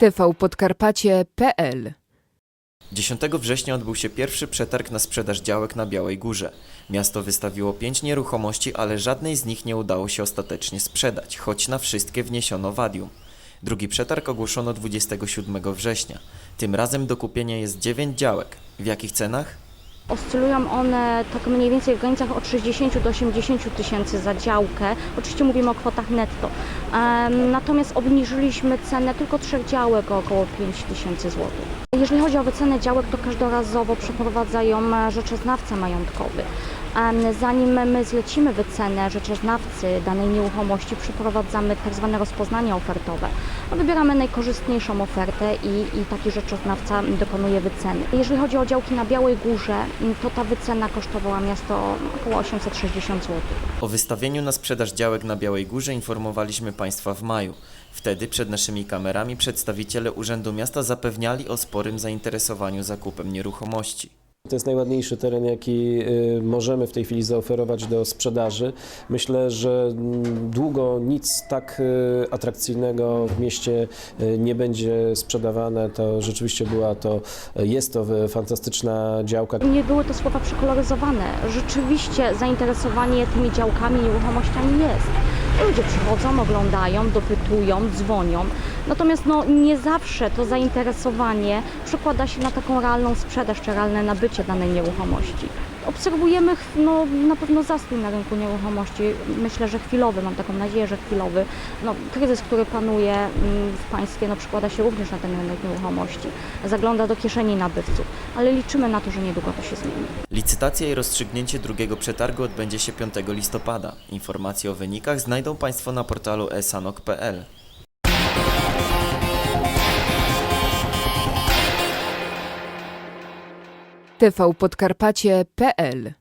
tvpodkarpacie.pl 10 września odbył się pierwszy przetarg na sprzedaż działek na Białej Górze. Miasto wystawiło pięć nieruchomości, ale żadnej z nich nie udało się ostatecznie sprzedać, choć na wszystkie wniesiono wadium. Drugi przetarg ogłoszono 27 września. Tym razem do kupienia jest 9 działek. W jakich cenach? Oscylują one tak mniej więcej w granicach od 60 do 80 tysięcy za działkę. Oczywiście mówimy o kwotach netto. Natomiast obniżyliśmy cenę tylko trzech działek o około 5 tysięcy złotych. Jeżeli chodzi o wycenę działek, to każdorazowo przeprowadzają e, rzeczoznawca majątkowy. Zanim my zlecimy wycenę rzeczoznawcy danej nieruchomości, przeprowadzamy tak zwane rozpoznanie ofertowe. Wybieramy najkorzystniejszą ofertę i, i taki rzeczoznawca dokonuje wyceny. Jeżeli chodzi o działki na Białej Górze, to ta wycena kosztowała miasto około 860 zł. O wystawieniu na sprzedaż działek na Białej Górze informowaliśmy Państwa w maju. Wtedy przed naszymi kamerami przedstawiciele Urzędu Miasta zapewniali o sporym zainteresowaniu zakupem nieruchomości. To jest najładniejszy teren, jaki y, możemy w tej chwili zaoferować do sprzedaży. Myślę, że mm, długo nic tak y, atrakcyjnego w mieście y, nie będzie sprzedawane. To rzeczywiście była to, jest to fantastyczna działka. Nie były to słowa przekoloryzowane. Rzeczywiście zainteresowanie tymi działkami, nieruchomościami jest. Ludzie przychodzą, oglądają, dopytują, dzwonią. Natomiast no, nie zawsze to zainteresowanie przekłada się na taką realną sprzedaż czy realne nabycie danej nieruchomości. Obserwujemy no, na pewno zastój na rynku nieruchomości. Myślę, że chwilowy, mam taką nadzieję, że chwilowy. No, kryzys, który panuje mm, w państwie, no, przekłada się również na ten rynek nieruchomości. Zagląda do kieszeni nabywców, ale liczymy na to, że niedługo to się zmieni. Licytacja i rozstrzygnięcie drugiego przetargu odbędzie się 5 listopada. Informacje o wynikach znajdą Państwo na portalu esanok.pl. tvpodkarpacie.pl